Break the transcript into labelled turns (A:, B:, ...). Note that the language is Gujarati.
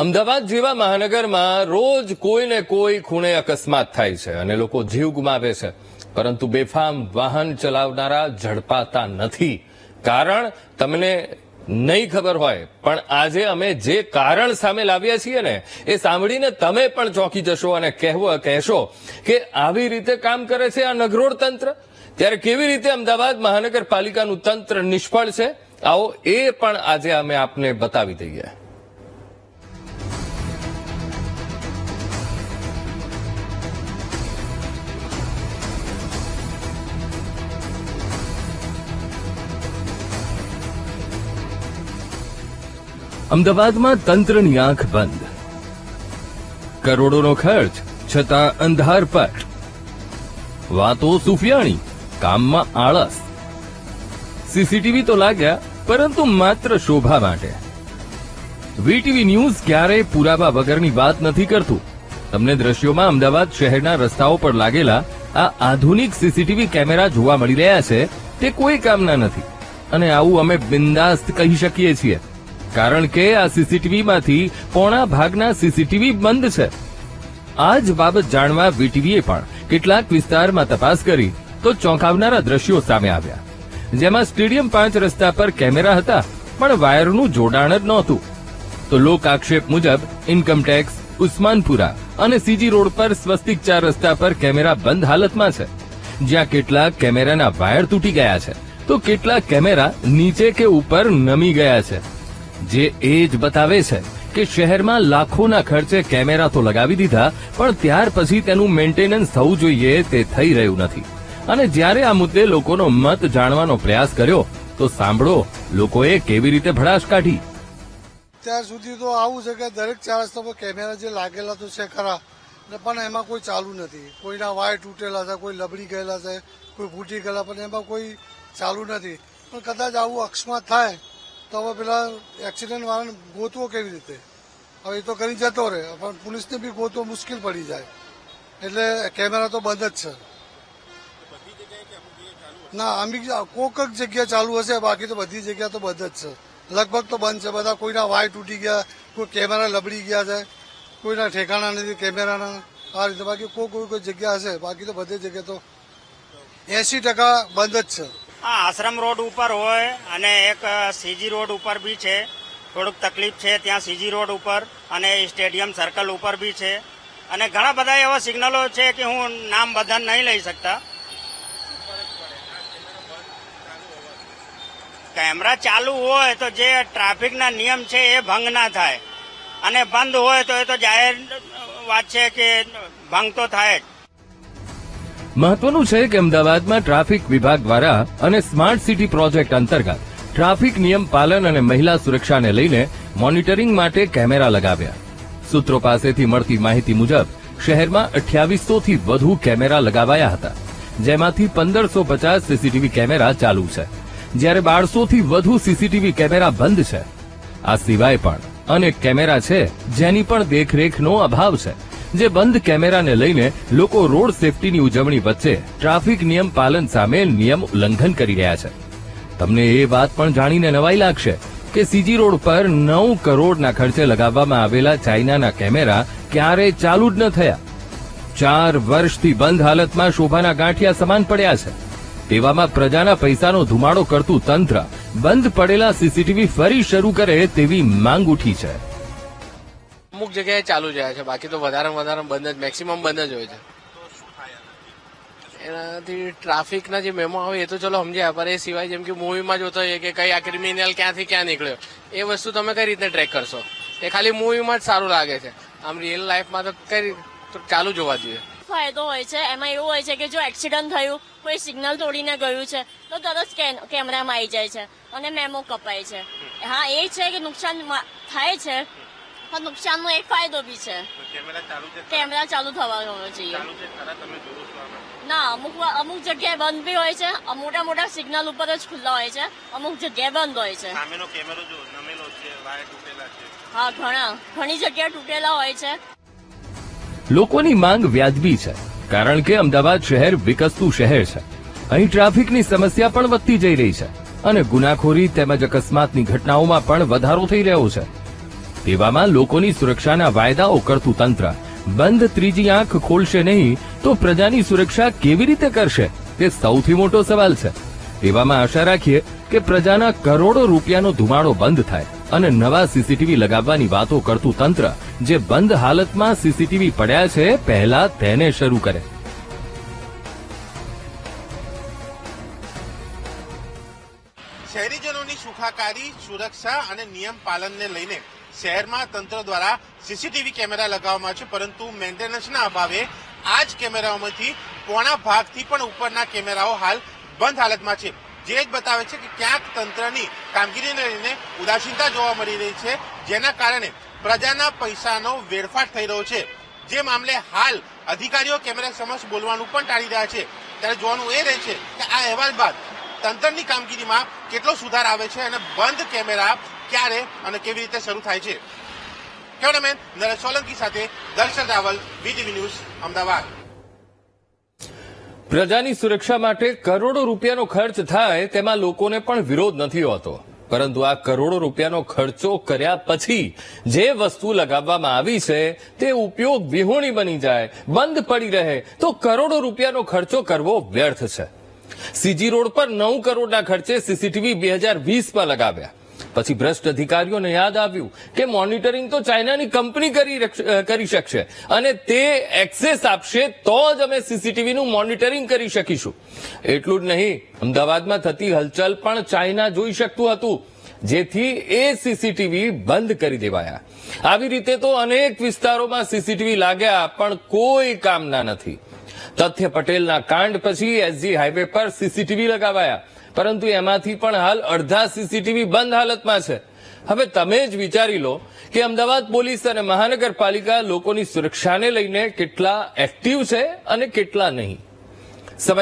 A: અમદાવાદ જેવા મહાનગરમાં રોજ કોઈ ને કોઈ ખૂણે અકસ્માત થાય છે અને લોકો જીવ ગુમાવે છે. પરંતુ બેફામ વાહન ચલાવનારા ઝડપાતા નથી. કારણ તમને નહીં ખબર હોય, પણ આજે અમે જે કારણ સામે લાવ્યા છીએ ને, એ સાંભળીને તમે પણ ચોંકી જશો અને કહેવો, કહેશો કે આવી રીતે કામ કરે છે આ નગરોળ તંત્ર? ત્યારે કેવી રીતે અમદાવાદ મહાનગરપાલિકાનું તંત્ર નિષ્ફળ છે? આવો એ પણ આજે અમે આપને બતાવી દઈએ. અમદાવાદમાં તંત્રની આંખ બંધ. કરોડોનો ખર્ચ છતાં અંધારપટ વાતો સુફિયાણી, કામમાં આળસ. સીસીટીવી તો લાગ્યા, પરંતુ માત્ર શોભા માટે. વીટીવી ન્યૂઝ ક્યારેય પુરાવા વગરની વાત નથી કરતું. તમને દ્રશ્યોમાં અમદાવાદ શહેરના રસ્તાઓ પર લાગેલા આ આધુનિક સીસીટીવી કેમેરા જોવા મળી રહ્યા છે, તે કોઈ કામના નથી. અને આવું અમે બિંદાસ્ત કહી શકીએ છીએ. કારણ કે આ સીસીટીવીમાંથી પોણા ભાગના સીસીટીવી બંધ છે. આ જ બાબત જાણવા વીટીવીએ પણ કેટલાક વિસ્તારમાં તપાસ કરી તો ચોંકાવનારા દ્રશ્યો સામે આવ્યા. જેમાં સ્ટેડિયમ પાંચ રસ્તા પર કેમેરા હતા, પણ વાયરનું જોડાણ જ નહોતું. તો લોક આક્ષેપ મુજબ ઇન્કમટેક્સ ઉસ્માનપુરા અને સીજી રોડ પર સ્વસ્તિક ચાર રસ્તા પર કેમેરા બંધ હાલતમાં છે. જ્યાં કેટલાક કેમેરાના વાયર તૂટી ગયા છે, તો કેટલાક કેમેરા નીચે કે ઉપર નમી ગયા છે. જે એ જ બતાવે છે કે શહેરમાં લાખોના ખર્ચે કેમેરા તો લગાવી દીધા, પણ ત્યાર પછી તેનું મેન્ટેનન્સ થવું જોઈએ તે થઈ રહ્યું નથી. અને જ્યારે આ મુદ્દે લોકોનો મત જાણવાનો પ્રયાસ કર્યો, તો સાંભળો, લોકોએ કેવી રીતે ભડાશ કાઢી.
B: ત્યાર સુધી તો આવું છે કે દરેક ચાર રસ્તા પર કેમેરા જે લાગેલા તો છે ખરા પણ એમાં કોઈ ચાલુ નથી. કોઈના વાય તૂટેલા છે, કોઈ લબડી ગયેલા છે, કોઈ ફૂટી ગયેલા, પણ એમાં કોઈ ચાલુ નથી. પણ કદાચ આવું અકસ્માત થાય તો હવે પેલા એક્સિડન્ટ વાળાને ગોતવો કેવી રીતે? હવે એ તો કરી જતો રહે, પણ પોલીસને બી ગોતવો મુશ્કેલ પડી જાય. એટલે કેમેરા તો બંધ જ છે. ના અમી કોક જ જગ્યા ચાલુ હશે, બાકી તો બધી જગ્યા તો બંધ જ છે. લગભગ તો બંધ છે, બધા કોઈના વાય તૂટી ગયા, કોઈ કેમેરા લબડી ગયા છે, કોઈના ઠેકાણા નથી કેમેરાના આ રીતે બાકી કોઈ કોઈ કોઈ જગ્યા હશે, બાકી તો બધી જગ્યા તો એસી ટકા બંધ જ છે.
C: આ આશ્રમ રોડ ઉપર હોય અને એક સીજી રોડ ઉપર બી છે. થોડુંક તકલીફ છે ત્યાં સીજી રોડ ઉપર અને સ્ટેડિયમ સર્કલ ઉપર બી છે. અને ઘણા બધા એવા સિગ્નલો છે કે હું નામ બધા નહીં લઈ શકતા. કેમેરા ચાલુ હોય તો જે ટ્રાફિકના નિયમ છે એ ભંગ ના થાય. અને બંધ હોય તો એ તો જાહેર વાત છે કે ભંગ તો થાય જ.
A: મહત્વનું છે કે અમદાવાદમાં ટ્રાફિક વિભાગ દ્વારા અને સ્માર્ટ સિટી પ્રોજેક્ટ અંતર્ગત ટ્રાફિક નિયમ પાલન અને મહિલા સુરક્ષાને લઈને મોનિટરિંગ માટે કેમેરા લગાવ્યા. સૂત્રો પાસેથી મળતી માહિતી મુજબ, શહેરમાં અઠ્યાવીસો થી વધુ કેમેરા લગાવાયા હતા, જેમાંથી પંદરસો પચાસ સીસીટીવી કેમેરા ચાલુ છે, જ્યારે બારસો થી વધુ સીસીટીવી કેમેરા બંધ છે. આ સિવાય પણ અનેક કેમેરા છે જેની પણ દેખરેખનો અભાવ છે. જે બંધ કેમેરાને લઈને લોકો રોડ સેફટીની ઉજવણી વચ્ચે ટ્રાફિક નિયમ પાલન સામે નિયમ ઉલ્લંઘન કરી રહ્યા છે. તમને એ વાત પણ જાણીને નવાઈ લાગશે કે સીજી રોડ પર નવ કરોડના ખર્ચે લગાવવામાં આવેલા ચાઇનાના કેમેરા ક્યારેય ચાલુ જ ન થયા. ચાર વર્ષથી બંધ હાલતમાં શોભાના ગાંઠિયા સમાન પડ્યા છે. તેવામાં પ્રજાના પૈસાનો ધુમાડો કરતું તંત્ર બંધ પડેલા સીસીટીવી ફરી શરૂ કરે તેવી માંગ ઉઠી છે.
D: અમુક જગ્યાએ ચાલુ જાય છે. બાકી તો વધારે વધારે બંધ જ મેક્સિમમ બંધ જ હોય છે. એનાથી ટ્રાફિકના જે મેમો આવે એ તો ચલો સમજ્યા, પણ એ સિવાય જેમ કે મૂવીમાં જોતો હોઈએ કે કઈ આ ક્રિમિનલ ક્યાંથી ક્યાં નીકળ્યો. એ વસ્તુ તમે કઈ રીતે ટ્રેક કરશો? એ ખાલી મૂવીમાં જ સારું લાગે છે. આમ રિયલ લાઈફમાં તો કઈ તો ચાલુ જોવા જોઈએ.
E: ફાયદો હોય છે. એમાં એવું હોય છે કે જો એક્સિડન્ટ થયું, કોઈ સિગ્નલ તોડીને ગયું છે, તો તરત કેમેરામાં આવી જાય છે અને મેમો કપાય છે. હા, એ છે કે નુકસાન થાય છે પણ નુકસાનનો એક ફાયદો બી છે. કેમેરા ચાલુ થવાનો હોવો જોઈએ ના અમુક અમુક જગ્યાએ બંધ બી હોય છે. મોટા મોટા સિગ્નલ ઉપર જ ખુલ્લા હોય છે. અમુક જગ્યાએ બંધ હોય છે.
C: સામેનો કેમેરો જો નમેલો છે વાયર તૂટેલા છે.
E: હા ઘણા. ઘણી જગ્યાએ તૂટેલા હોય છે.
A: લોકોની માંગ વ્યાજબી છે કારણ કે અમદાવાદ શહેર વિકસતું શહેર છે. અહીં ટ્રાફિકની સમસ્યા પણ વધતી જઈ રહી છે અને ગુનાખોરી તેમજ અકસ્માતની ઘટનાઓમાં પણ વધારો થઈ રહ્યો છે. તેવામાં લોકોની સુરક્ષાના વાયદાઓ કરતું તંત્ર. બંધ ત્રીજી આંખ ખોલશે નહીં, તો પ્રજાની સુરક્ષા કેવી રીતે કરશે? તે સૌથી મોટો સવાલ છે. તેવામાં આશા રાખીએ કે પ્રજાના કરોડો રૂપિયાનો ધુમાડો બંધ થાય અને નવા સીસીટીવી લગાવવાની વાતો કરતું તંત્ર જે બંધ હાલતમાં સીસીટીવી પડ્યા છે, પહેલા તેને શરૂ કરે.
F: શહેરીજનોની સુખાકારી, સુરક્ષા અને નિયમ પાલનને લઈને શહેરમાં તંત્ર દ્વારા સીસીટીવી કેમેરા લગાવવામાં છે, પરંતુ મેન્ટેનન્સના અભાવે આ જ કેમેરાઓમાંથી પોણા ભાગથી પણ ઉપરના કેમેરાઓ હાલ બંધ હાલતમાં છે. જે જ બતાવે છે કે ક્યાંક તંત્રની કામગીરીને લઈને ઉદાસીનતા જોવા મળી રહી છે, જેના કારણે પ્રજાના પૈસાનો વેડફાટ થઈ રહ્યો છે. જે મામલે હાલ અધિકારીઓ કેમેરા સમક્ષ બોલવાનું પણ ટાળી રહ્યા છે. ત્યારે જોવાનું એ રહે છે કે આ અહેવાલ બાદ તંત્રની કામગીરીમાં કેટલો સુધાર આવે છે અને બંધ કેમેરા ક્યારે અને કેવી રીતે શરૂ થાય છે. કેમેરામેન નરેશ સોલંકી સાથે દર્શન રાવલ, વીટીવી ન્યૂઝ, અમદાવાદ.
A: પ્રજાની સુરક્ષા માટે કરોડો રૂપિયાનો ખર્ચ થાય તેમાં લોકોને પણ વિરોધ નથી હોતો. પરંતુ આ કરોડો રૂપિયાનો ખર્ચો કર્યા પછી જે વસ્તુ લગાવવામાં આવી છે, તે ઉપયોગ વિહોણી બની જાય, બંધ પડી રહે, તો કરોડો રૂપિયાનો ખર્ચો કરવો વ્યર્થ છે. સીજી રોડ પર નવ કરોડના ખર્ચે સીસીટીવી બે હજાર વીસમાં લગાવ્યા. પછી ભ્રષ્ટ અધિકારીઓને યાદ આવ્યું કે મોનિટરિંગ તો ચાઇનાની કંપની કરી શકશે. અને તે એક્સેસ આપશે તો જ અમે સીસીટીવીનું મોનિટરિંગ કરી શકીશું. એટલું જ નહીં, અમદાવાદમાં થતી હલચલ પણ ચાઇના જોઈ શકતું હતું, જેથી એ સીસીટીવી બંધ કરી દેવાયા. આવી રીતે તો અનેક વિસ્તારોમાં સીસીટીવી લાગ્યા, પણ કોઈ કામના નથી. તથ્ય પટેલના કાંડ પછી એસજી હાઈવે પર સીસીટીવી લગાવાયા. પરંતુ એમાંથી પણ હાલ અડધા સીસીટીવી બંધ હાલતમાં છે. હવે તમે જ વિચારી લો કે અમદાવાદ પોલીસ અને મહાનગરપાલિકા લોકોની સુરક્ષાને લઈને કેટલા એક્ટિવ છે અને કેટલા નહીં. સમય